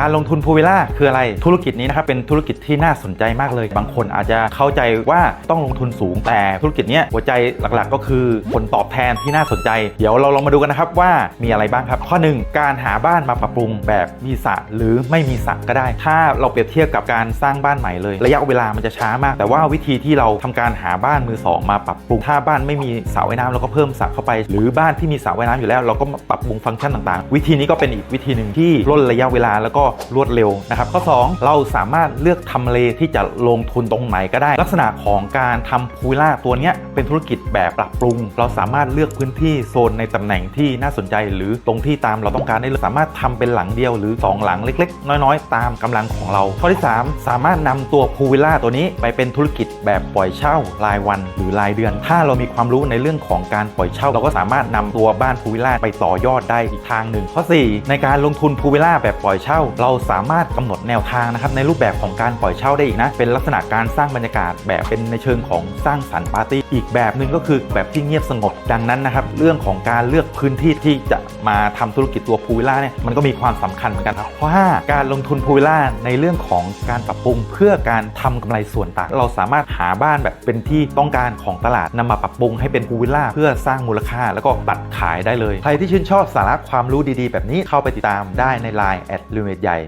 การลงทุนพูวิล่าคืออะไรธุรกิจนี้นะครับเป็นธุรกิจที่น่าสนใจมากเลย บางคนอาจจะเข้าใจว่าต้องลงทุนสูงแต่ธุรกิจนี้หัวใจหลักๆ ก็คือผลตอบแทนที่น่าสนใจ เดี๋ยวเราลองมาดูกันนะครับว่ามีอะไรบ้างครับ ข้อ 1 การหาบ้านมาปรับปรุงแบบมีสระหรือไม่มีสระก็ได้ ถ้าเราเปรียบเทียบกับการสร้างบ้านใหม่เลย ระยะเวลามันจะช้ามาก แต่ว่าวิธีที่เราทำการหาบ้านมือสองมาปรับปรุง ถ้าบ้านไม่มีสระว่ายน้ำเราก็เพิ่มสระเข้าไป หรือบ้านที่มีสระว่ายน้ำอยู่แล้ว เราก็ปรับปรุงฟังก์ชันต่างๆ วิธีนี้ก็เป็นอีกวิธีหนึ่งที่ลดระยะเวลาแล้วก็รวดเร็วนะครับข้อ 2 เราสามารถเลือกทำเลที่จะลงทุนตรงไหนก็ได้ ลักษณะของการทำพูล่าตัวนี้เป็นธุรกิจแบบปรับปรุง เราสามารถเลือกพื้นที่โซนในตำแหน่งที่น่าสนใจ หรือตรงที่ตามเราต้องการได้เลยสามารถทำเป็นหลังเดียวหรือ 2 หลังเล็ก ๆ น้อยๆ ตามกำลังของเรา ข้อที่ 3 สามารถนำตัวพูวิลล่าตัวนี้ไปเป็นธุรกิจแบบปล่อยเช่ารายวัน หรือรายเดือน ถ้าเรามีความรู้ในเรื่องของการปล่อยเช่า เราก็สามารถนำตัวบ้านพูวิลล่าไปต่อยอดได้อีกทางหนึ่งข้อ 4 ในการลงทุนพูวิลล่าแบบปล่อยเช่าเราสามารถกำหนดแนวทางนะครับในรูปแบบของการปล่อยเช่าได้อีกนะ เป็นลักษณะการสร้างบรรยากาศแบบเป็นในเชิงของสร้างสรรค์ปาร์ตี้อีกแบบหนึ่งก็คือแบบที่เงียบสงบดังนั้นนะครับ เรื่องของการเลือกพื้นที่ที่จะมาทำธุรกิจตัวพูวิลล่าเนี่ยมันก็มีความสำคัญเหมือนกันครับข้อ5การลงทุนพูวิลล่าในเรื่องของการปรับปรุงเพื่อการทำกำไรส่วนต่าง เราสามารถหาบ้านแบบเป็นที่ต้องการของตลาดนำมาปรับปรุงให้เป็นพูวิลล่าเพื่อสร้างมูลค่าแล้วก็ตัดขายได้เลย ใครที่ชื่นชอบสาระความรู้ดีๆ แบบนี้เข้าไปติดตามได้ใน Line แอดลูเมดย